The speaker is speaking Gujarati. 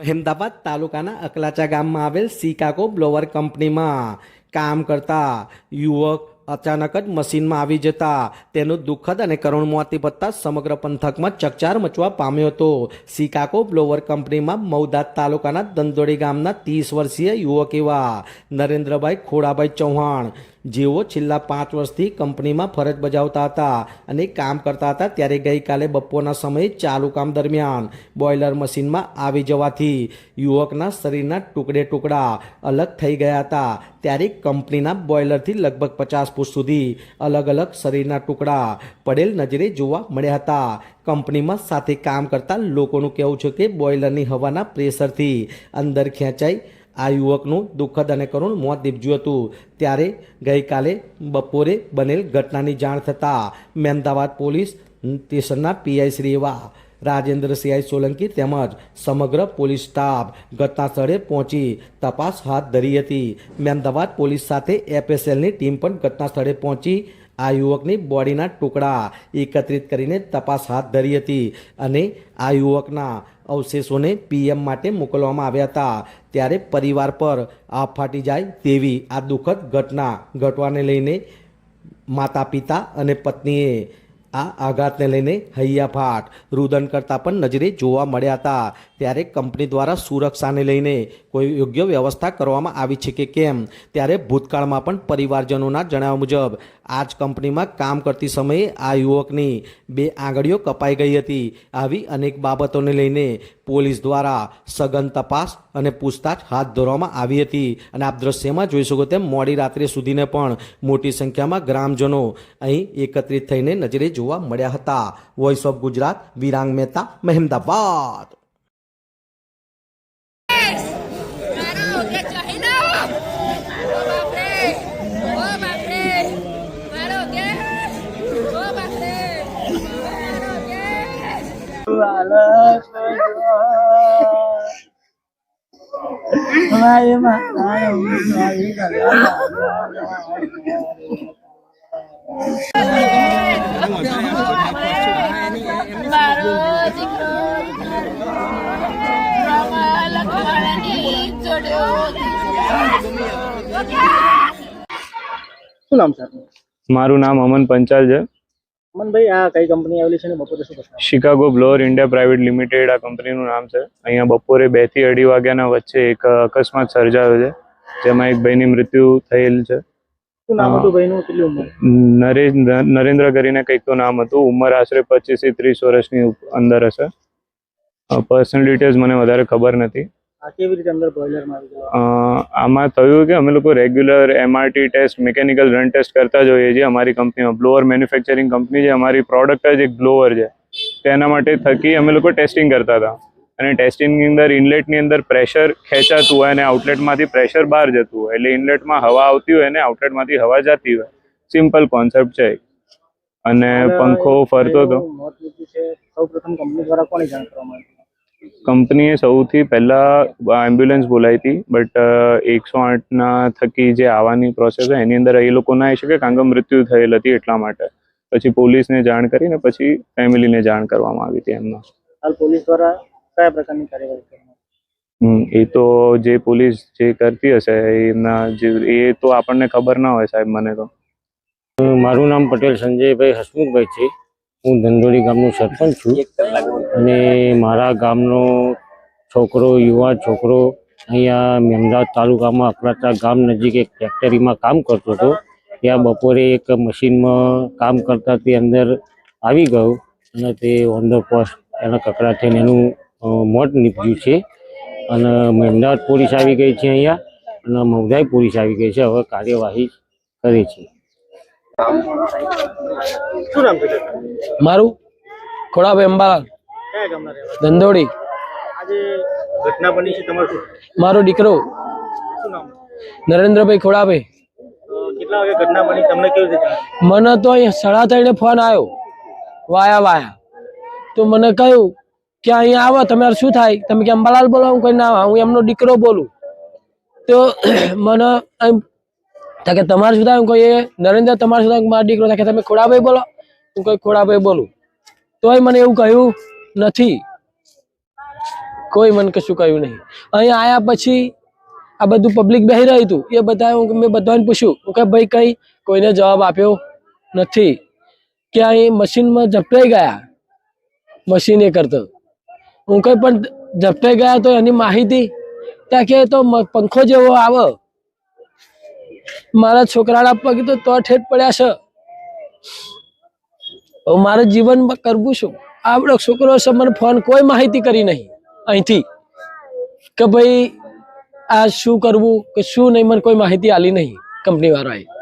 મહેમદાબાદ તાલુકાના અકલાચા ગામમાં આવેલ સિકાગો બ્લોવર કંપનીમાં કામ કરતા યુવક અચાનક જ મશીનમાં આવી જતા તેનું દુઃખદ અને કરુણ મોત નિપજતા સમગ્ર પંથકમાં ચકચાર મચવા પામ્યો હતો. સિકાકો બ્લોવર કંપનીમાં મૌદાદ તાલુકાના દંદોડી ગામના ત્રીસ વર્ષીય યુવક એવા નરેન્દ્રભાઈ ખોડાભાઈ ચૌહાણ જેઓ છેલ્લા પાંચ વર્ષથી કંપનીમાં ફરજ બજાવતા હતા અને કામ કરતા હતા ત્યારે ગઈકાલે બપોરના સમયે ચાલુ કામ દરમિયાન બોઇલર મશીનમાં આવી જવાથી યુવકના શરીરના ટુકડે ટુકડા અલગ થઈ ગયા હતા. ત્યારે કંપનીના બોઇલરથી લગભગ પચાસ ફૂટ સુધી અલગ અલગ શરીરના ટુકડા પડેલ નજરે જોવા મળ્યા હતા. કંપનીમાં સાથે કામ કરતા લોકોનું કહેવું છે કે બોઇલરની હવાના પ્રેશરથી અંદર ખેંચાઈ આ યુવકનું દુઃખદ અને કરુણ મોત નીપજ્યું હતું. ત્યારે ગઈકાલે બપોરે બનેલ ઘટનાની જાણ થતાં મહેમદાવાદ પોલીસ સ્ટેશનના પીઆઈ શ્રી એવા રાજેન્દ્રસિંહ સોલંકી તેમજ સમગ્ર પોલીસ સ્ટાફ ઘટના સ્થળે પહોંચી તપાસ હાથ ધરી હતી. મહેમદાવાદ પોલીસ સાથે એફએસએલની ટીમ પણ ઘટના સ્થળે પહોંચી આ યુવકની બોડીના ટુકડા એકત્રિત કરીને તપાસ હાથ ધરી હતી અને આ યુવકના અવશેષોને પીએમ માટે મોકલવામાં આવ્યા હતા. ત્યારે પરિવાર પર આ ફાટી જાય તેવી આ દુઃખદ ઘટના ઘટવાને લઈને માતા પિતા અને પત્નીએ આ આઘાતને લઈને હૈયાફાટ રુદન કરતા પણ નજરે જોવા મળ્યા હતા. ત્યારે કંપની દ્વારા સુરક્ષાને લઈને કોઈ યોગ્ય વ્યવસ્થા કરવામાં આવી છે કે કેમ? ત્યારે ભૂતકાળમાં પણ પરિવારજનોના જણાવ્યા મુજબ આ જ કંપનીમાં કામ કરતી સમયે આ યુવકની બે આંગળીઓ કપાઈ ગઈ હતી. આવી અનેક બાબતોને લઈને પોલીસ દ્વારા સઘન તપાસ અને પૂછતાછ હાથ ધરવામાં આવી હતી. અને આપ દ્રશ્યમાં જોઈ શકો તેમ મોડી રાત્રે સુધીને પણ મોટી સંખ્યામાં ગ્રામજનો અહીં એકત્રિત થઈને નજરે જોવા મળ્યા હતા voice of Gujarat Virang Mehta Mahemdabad Vai, vai, vai, vai, vai, vai, vai, vai, vai, vai, vai, vai, vai, vai, vai, vai, vai, મારી મારો દીકરો શું નામ છે મારું નામ અમન પંચાલ છે. અમનભાઈ આ કઈ કંપની આવેલી છે ને? બપોરે શું કરતા Chicago blower India private limited આ કંપનીનું નામ છે. અહીંયા બપોરે બેથી અઢી વાગ્યાના વચ્ચે એક અકસ્માત સર્જાયો છે જેમાં એક ભાઈની મૃત્યુ થયેલ છે. નરેન્દ્ર કરીને કંઈક તો નામ હતું. ઉંમર આશરે પચીસથી ત્રીસ વર્ષની અંદર હશે. પર્સનલ ડિટેલ્સ મને વધારે ખબર નથી. આમાં થયું કે અમે લોકો regular MRT test mechanical run test કરતા જ હોઈએ છીએ અમારી કંપનીમાં. બ્લોઅર મેન્યુફેક્ચરિંગ કંપની છે. અમારી પ્રોડક્ટ જ એક બ્લોઅર છે. તેના માટે થકી અમે લોકો ટેસ્ટિંગ કરતા હતા. અને ટેસ્ટિંગની અંદર ઇનલેટની અંદર પ્રેશર ખેંચાતું હોય અને આઉટલેટમાંથી પ્રેશર બહાર જતું હોય. એટલે ઇનલેટમાં હવા આવતી હોય અને આઉટલેટમાંથી હવા જતી હોય. સિમ્પલ કોન્સેપ્ટ છે અને પંખો ફરતો હતો? કંપનીએ સૌથી પહેલા એમ્બ્યુલન્સ બોલાવી હતી બટ એકસો આઠના થકી જે આવવાની પ્રોસેસ હોય એની અંદર એ લોકો ના આવી શકે કારણ કે મૃત્યુ થયેલ હતી એટલા માટે. પછી પોલીસને જાણ કરીને પછી ફેમિલીને જાણ કરવામાં આવી હતી એમના. હાલ પોલીસ દ્વારા કયા પ્રકારની કાર્યવાહી એ તો જે પોલીસ જે કરતી હશે એમના જે એ તો આપણને ખબર ના હોય સાહેબ મને તો. મારું નામ પટેલ સંજયભાઈ હસમુખભાઈ છે. હું ધંધોડી ગામનો સરપંચ છું. અને મારા ગામનો છોકરો યુવા છોકરો અહીંયા મેમદાદ તાલુકામાં અકલાચા ગામ નજીક એક ફેક્ટરીમાં કામ કરતો હતો. ત્યાં બપોરે એક મશીનમાં કામ કરતા તે અંદર આવી ગયો અને તે ઓન ધ પોસ્ટ એના કકડા થઈને એનું મોત નીપજ્યું છે. અને મહેમદાવાદ પોલીસ આવી ગઈ છે અહીંયા. અને મૌદાઈ પોલીસ આવી ગઈ છે. હવે કાર્યવાહી કરે છે. શું નામ છે મારું ખોડાભાઈ અંબાલાલ. ધંધોડી આજે ઘટના બની છે તમારું શું? મારો દીકરો. નરેન્દ્રભાઈ ખોડાભાઈ. તો કેટલા વાગે ઘટના બની? તમને કેવી રીતે જાણ? મને તો અહીંયા સાડા ત્રણે ફોન આવ્યો. વાયા વાયા. તો મને કહ્યું કે અહીંયા આવો તમારે શું થાય? તમે કે અંબાલાલ બોલો, હું કોઈ ના હું એમનો દીકરો બોલું. તો મને એમ કે તમારે શું થાય? હું કોઈ નરેન્દ્ર, તમારે શું થાય? મારો દીકરો થાય? તમે ખોડાભાઈ બોલો? હું કોઈ ખોડાભાઈ બોલું. તોય મને એવું કહ્યું નથી. કોઈ મને કશું કહ્યું નહીં. અહીંયા આયા પછી આ બધું પબ્લિક બેસી રહ્યું હતું. એ બધા હું- મેં બધાને પૂછ્યું. હું કે ભાઈ, કંઈ કોઈને જવાબ આપ્યો નથી. કે અહીં મશીનમાં ઝપટાઈ ગયા. મશીન એ કરતો. હું કઈ પણ ઝપટાઈ ગયા તો એની માહિતી ત્યાં કે તો પંખો જેવો આવે. મારા છોકરાના પગ તો તો ઠેઠ પડ્યા છે. મારે જીવનમાં કરવું શું? આપણો છોકરો છે, મને ફોન કોઈ માહિતી કરી નહીં. અહીંથી કે ભાઈ, આ શું કરવું કે શું નહીં, મને કોઈ માહિતી આલી નહીં કંપની વાળાએ.